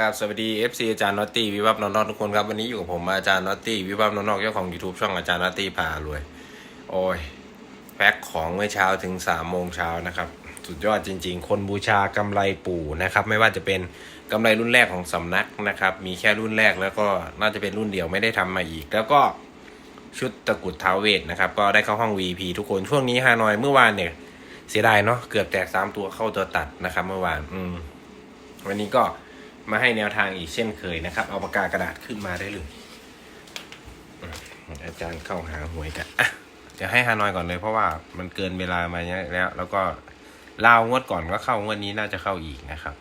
กราบสวัสดี FC อาจารย์นอตตี้วิวัฒน์นอนทุกคนครับวันนี้อยู่กับผมอาจารย์นอตตี้วิวัฒน์นอนเจ้าของ YouTube ช่องอาจารย์นอตตี้พารวย โอ้ยแพ็คของเมื่อเช้าถึง3ามโมงเช้านะครับ สุดยอดจริง ๆ คนบูชากำไรปู่นะครับ ไม่ว่าจะเป็นกำไรรุ่นแรกของสำนักนะครับ มีแค่รุ่นแรกแล้วก็น่าจะเป็นรุ่นเดียวไม่ได้ทำมาอีก แล้วก็ชุดตะกุดเท้าเวทนะครับ ก็ได้เข้าห้อง VP ทุกคนช่วงนี้ฮานอยเมื่อวานเนี่ยเสียดายเนาะเกือบแตกสามตัวเข้าตัวตัดนะครับ เมื่อวานอืมวันนี้ก็ มาให้แนวทางอีกเช่นเคยนะครับ เอาปากกากระดาษขึ้นมาได้เลยอาจารย์เข้าหาหวยกันอะจะให้ฮานอยก่อนเลย เพราะว่ามันเกินเวลามาเยอะแล้ว แล้วก็ลาวงวดก่อนก็เข้างวดนี้น่าจะเข้าอีกนะครับ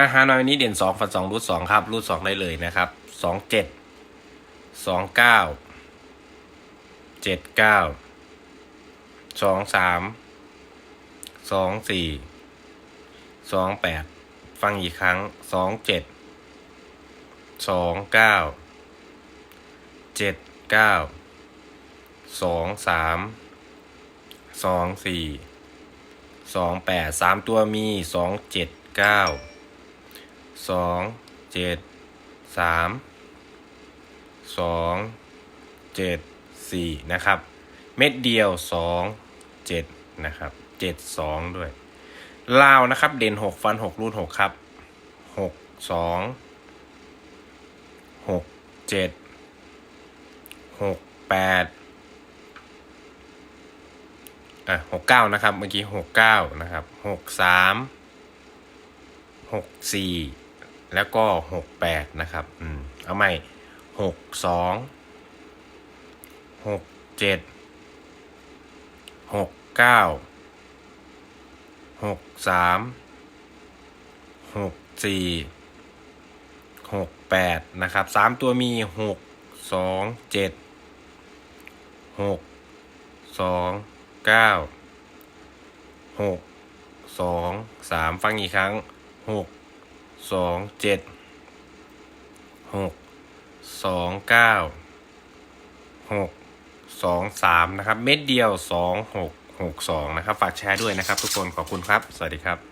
อาหารน้อยนี้เด่นสองฝันสองรูทสองครับ รูทสองได้เลยนะครับสองเจ็ด สองเก้าเจ็ดเก้าสองสามสองสี่สองแปดฟังอีกครั้งสองเจ็ดสองเก้าเจ็ดเก้าสองสามสองสี่สองแปดสามตัวมีสองเจ็ดเก้าสองเจ็ดสาม สองเจ็ดสี่นะครับ เม็ดเดียวสองเจ็ดนะครับเจ็ดสองด้วย ลาวนะครับ เด่นหกฟันหกรูดหกครับหกสองหกเจ็ดหกแปดอะหกเก้านะครับ เมื่อกี้หกเก้านะครับหกสามหกสี่แล้วก็หกแปดนะครับ อืม เอาใหม่ หกสองหกเจ็ดหกเก้าหกสามหกสี่หกแปดนะครับสามตัวมีหกสองเจ็ดหกสองเก้าหกสองสามฟังอีกครั้งหกสองเจ็ดหก สองเก้าหกสองสามนะครับ เม็ดเดียวสองหกหกสองนะครับ ฝากแชร์ด้วยนะครับทุกคนขอบคุณครับ สวัสดีครับ